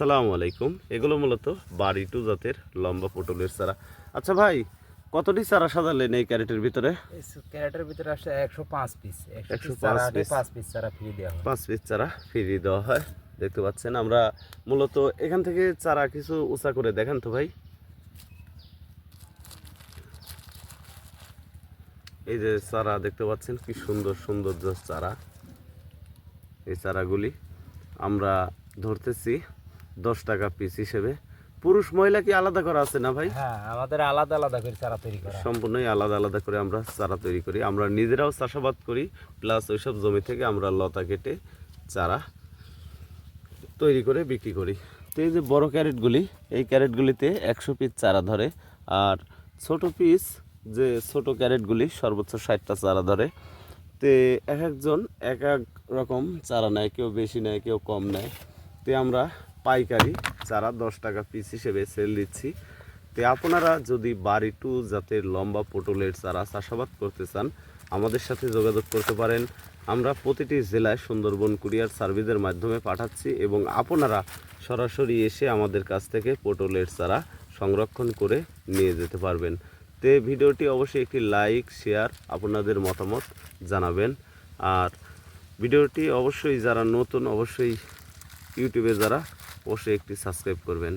আসসালামু আলাইকুম। এগুলো মূলত বাড়ি টু জাতের লম্বা পটলের চারা। আচ্ছা ভাই কতটি চারা সাজালেন এই ক্যারেটের ভিতরে? ক্যারেটের ভিতরে আসছে একশো পাঁচ পিস একশো 105 পিস চারা আটে piece। পাঁচ পিস চারা ফ্রি দেওয়া হয়। পাঁচ পিস চারা ফিরিয়ে দেওয়া হয়। দেখতে পাচ্ছেন আমরা মূলত এখান থেকে চারা কিছু উঁচা করে দেখান তো ভাই। এই যে চারা দেখতে পাচ্ছেন কি সুন্দর সুন্দর যে চারা। এই চারাগুলি আমরা ধরতেছি। দশ টাকা পিস হিসেবে। পুরুষ মহিলা কি আলাদা করা আছে না ভাই? হ্যাঁ আমাদের আলাদা আলাদা করে চারা তৈরি করা সম্পূর্ণই আলাদা আলাদা করে আমরা চারা তৈরি করি। আমরা নিজেরাও চাষাবাদ করি প্লাস ওইসব জমি থেকে আমরা লতা কেটে চারা তৈরি করে বিক্রি করি। তো এই যে বড় ক্যারেটগুলি এই ক্যারেটগুলিতে একশো পিস চারা ধরে আর ছোট পিস যে ছোট ক্যারেটগুলি সর্বোচ্চ ষাটটা চারা ধরে। তে এক একজন এক এক রকম চারা নেয় কেউ বেশি নেয় কেউ কম নেয়। তে আমরা পাইকারি চারা দশ টাকা পিস হিসেবে সেল দিচ্ছি। তে আপনারা যদি বাড়ি টু জাতের লম্বা পটলের চারা চাষাবাদ করতে চান, আমাদের সাথে যোগাযোগ করতে পারেন। আমরা প্রতিটি জেলায় সুন্দরবন কুরিয়ার সার্ভিসের মাধ্যমে পাঠাচ্ছি এবং আপনারা সরাসরি এসে আমাদের কাছ থেকে পটলের চারা সংরক্ষণ করে নিয়ে যেতে পারবেন। তে ভিডিওটি অবশ্যই একটি লাইক, শেয়ার, আপনাদের মতামত জানাবেন। আর ভিডিওটি অবশ্যই যারা নতুন, অবশ্যই ইউটিউবে যারা অবশ্যই একটি সাবস্ক্রাইব করবেন।